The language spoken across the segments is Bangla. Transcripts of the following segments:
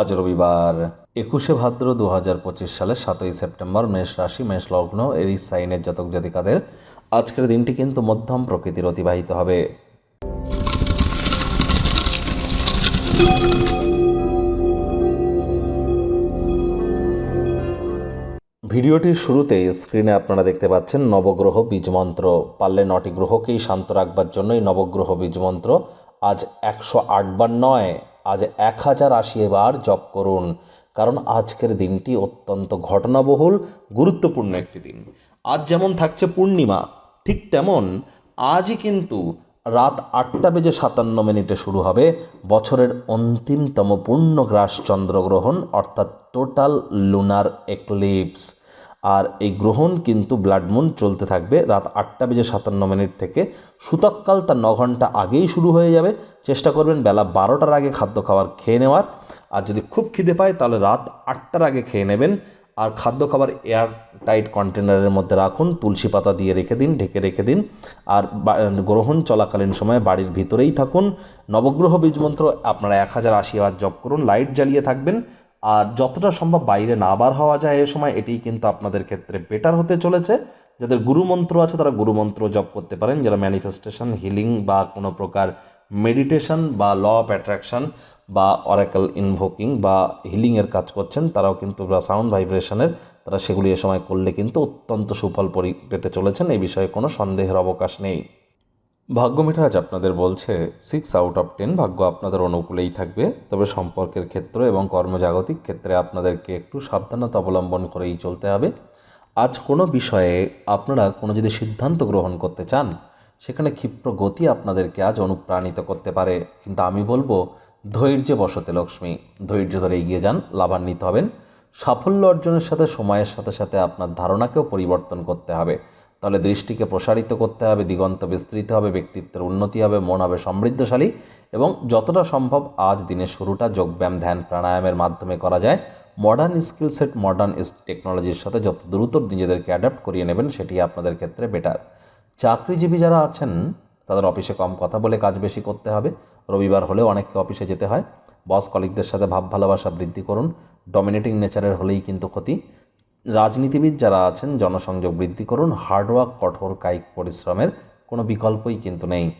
আজ রবিবার, একুশে ভাদ্র দু হাজার পঁচিশ সালের সাতই সেপ্টেম্বর, মেষ রাশি, মেষ লগ্ন এরিস সাইনের জাতক জাতিকাদের আজকের দিনটি কিন্তু মধ্যম প্রকৃতির অতিবাহিত হবে। ভিডিওটির শুরুতেই স্ক্রিনে আপনারা দেখতে পাচ্ছেন নবগ্রহ বীজমন্ত্র। পারলে নটি গ্রহকেই শান্ত রাখবার জন্যই নবগ্রহ বীজমন্ত্র আজ একশো আটবার নয়। আজ এক হাজার আশি বার জপ করুন। কারণ আজকের দিনটি অত্যন্ত ঘটনাবহুল, গুরুত্বপূর্ণ একটি দিন। আজ যেমন থাকছে পূর্ণিমা, ঠিক তেমন আজই কিন্তু রাত আটটা বেজে সাতান্ন মিনিটে শুরু হবে বছরের অন্তিমতম পূর্ণগ্রাস চন্দ্রগ্রহণ, অর্থাৎ টোটাল লুনার এক্লিপস। আর এই গ্রহণ কিন্তু ব্লাড মুন চলতে থাকবে রাত আটটা বেজে সাতান্ন মিনিট থেকে। সূতককাল তার ন ঘণ্টা আগেই শুরু হয়ে যাবে। চেষ্টা করবেন বেলা বারোটার আগে খাদ্য খাবার খেয়ে নেওয়ার। আর যদি খুব খিদে পায় তাহলে রাত আটটার আগে খেয়ে নেবেন। আর খাদ্য খাবার এয়ার টাইট কন্টেনারের মধ্যে রাখুন, তুলসী পাতা দিয়ে রেখে দিন, ঢেকে রেখে দিন। আর গ্রহণ চলাকালীন সময়ে বাড়ির ভিতরেই থাকুন। নবগ্রহ বীজমন্ত্র আপনারা এক হাজার আশি বার জপ করুন, লাইট জ্বালিয়ে থাকবেন। আর যতটা সম্ভব বাইরে না বার হওয়া যায় এ সময়, এটিই কিন্তু আপনাদের ক্ষেত্রে বেটার হতে চলেছে। যাদের গুরুমন্ত্র আছে, তারা গুরুমন্ত্র জপ করতে পারেন। যারা ম্যানিফেস্টেশন হিলিং বা কোনো প্রকার মেডিটেশন বা ল অফ অ্যাট্রাকশন বা অরাকেল ইনভোকিং বা হিলিংয়ের কাজ করছেন, তারাও কিন্তু সাউন্ড ভাইব্রেশনের তারা সেগুলি এ সময় করলে কিন্তু অত্যন্ত সুফল পরি, পেতে চলেছেন। এই বিষয়ে কোনো সন্দেহের অবকাশ নেই। ভাগ্য আজ আপনাদের বলছে সিক্স আউট অফ টেন ভাগ্য আপনাদের অনুকূলেই থাকবে। তবে সম্পর্কের ক্ষেত্র এবং কর্মজাগতিক ক্ষেত্রে আপনাদেরকে একটু সাবধানতা অবলম্বন করেই চলতে হবে। আজ কোনো বিষয়ে আপনারা কোনো যদি সিদ্ধান্ত গ্রহণ করতে চান, সেখানে ক্ষিপ্র গতি আপনাদেরকে আজ অনুপ্রাণিত করতে পারে। কিন্তু আমি বলব ধৈর্যে বসতে লক্ষ্মী, ধৈর্য ধরে এগিয়ে যান, লাভান্বিত হবেন। সাফল্য অর্জনের সাথে, সময়ের সাথে সাথে আপনার ধারণাকেও পরিবর্তন করতে হবে। তাহলে দৃষ্টিকে প্রসারিত করতে হবে, দিগন্ত বিস্তৃত হবে, ব্যক্তিত্বের উন্নতি হবে, মন হবে সমৃদ্ধশালী এবং যতটা সম্ভব আজ দিনের শুরুটা যোগব্যায়াম, ধ্যান, প্রাণায়ামের মাধ্যমে করা যায়। মডার্ন স্কিল সেট মডার্ন টেকনোলজির সাথে যত দ্রুত নিজেদেরকে অ্যাডাপ্ট করিয়ে নেবেন, সেটি আপনাদের ক্ষেত্রে বেটার চাকরিজীবী যারা আছেন, তাদের অফিসে কম কথা বলে কাজ বেশি করতে হবে। রবিবার হলেও অনেককে অফিসে যেতে হয়। বস কলিকদের সাথে ভাব ভালোবাসা বৃদ্ধি করুন। ডমিনেটিং নেচারের হলেই কিন্তু ক্ষতি। রাজনীতিবিদ যারা আছেন, জনসংযোগ বৃদ্ধি করুন হার্ডওয়ার্ক কঠোর কায়িক পরিশ্রমের কোনো বিকল্পই কিন্তু নেই।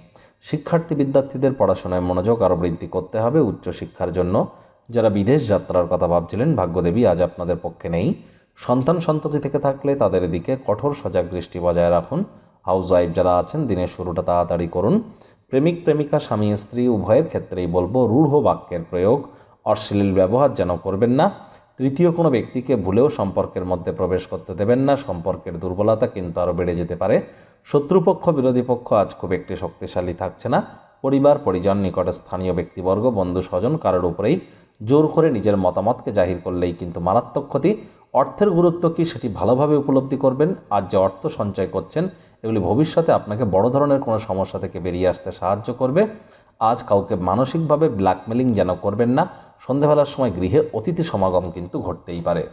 শিক্ষার্থী বিদ্যার্থীদের পড়াশোনায় মনোযোগ আরও বৃদ্ধি করতে হবে উচ্চশিক্ষার জন্য। যারা বিদেশ যাত্রার কথা ভাবছিলেন, ভাগ্যদেবী আজ আপনাদের পক্ষে নেই। সন্তান সন্ততি থেকে থাকলে তাদের দিকে কঠোর সজাগ দৃষ্টি বজায় রাখুন। হাউস ওয়াইফ যারা আছেন, দিনের শুরুটা তাড়াতাড়ি করুন। প্রেমিক, প্রেমিকা, স্বামী, স্ত্রী, উভয়ের ক্ষেত্রেই বলব রূঢ় বাক্যের প্রয়োগ। অশ্লীল ব্যবহার যেন করবেন না। তৃতীয় কোনো ব্যক্তিকে ভুলেও সম্পর্কের মধ্যে প্রবেশ করতে দেবেন না। সম্পর্কের দুর্বলতা কিন্তু আরও বেড়ে যেতে পারে। শত্রুপক্ষ, বিরোধী পক্ষ আজ খুব একটি শক্তিশালী থাকছে না। পরিবার, পরিজন, নিকটে স্থানীয় ব্যক্তিবর্গ, বন্ধু, স্বজন কারোর উপরেই জোর করে নিজের মতামতকে জাহির করলেই কিন্তু মারাত্মক ক্ষতি। অর্থের গুরুত্ব কি সেটি ভালোভাবে উপলব্ধি করবেন? আজ যে অর্থ সঞ্চয় করছেন, এগুলি ভবিষ্যতে আপনাকে বড় ধরনের কোনো সমস্যা থেকে বেরিয়ে আসতে সাহায্য করবে। আজ কাউকে মানসিকভাবে ব্ল্যাকমেলিং যেন করবেন না। সন্ধেবেলার সময় গৃহে অতিথি সমাগম কিন্তু ঘটতেই পারে।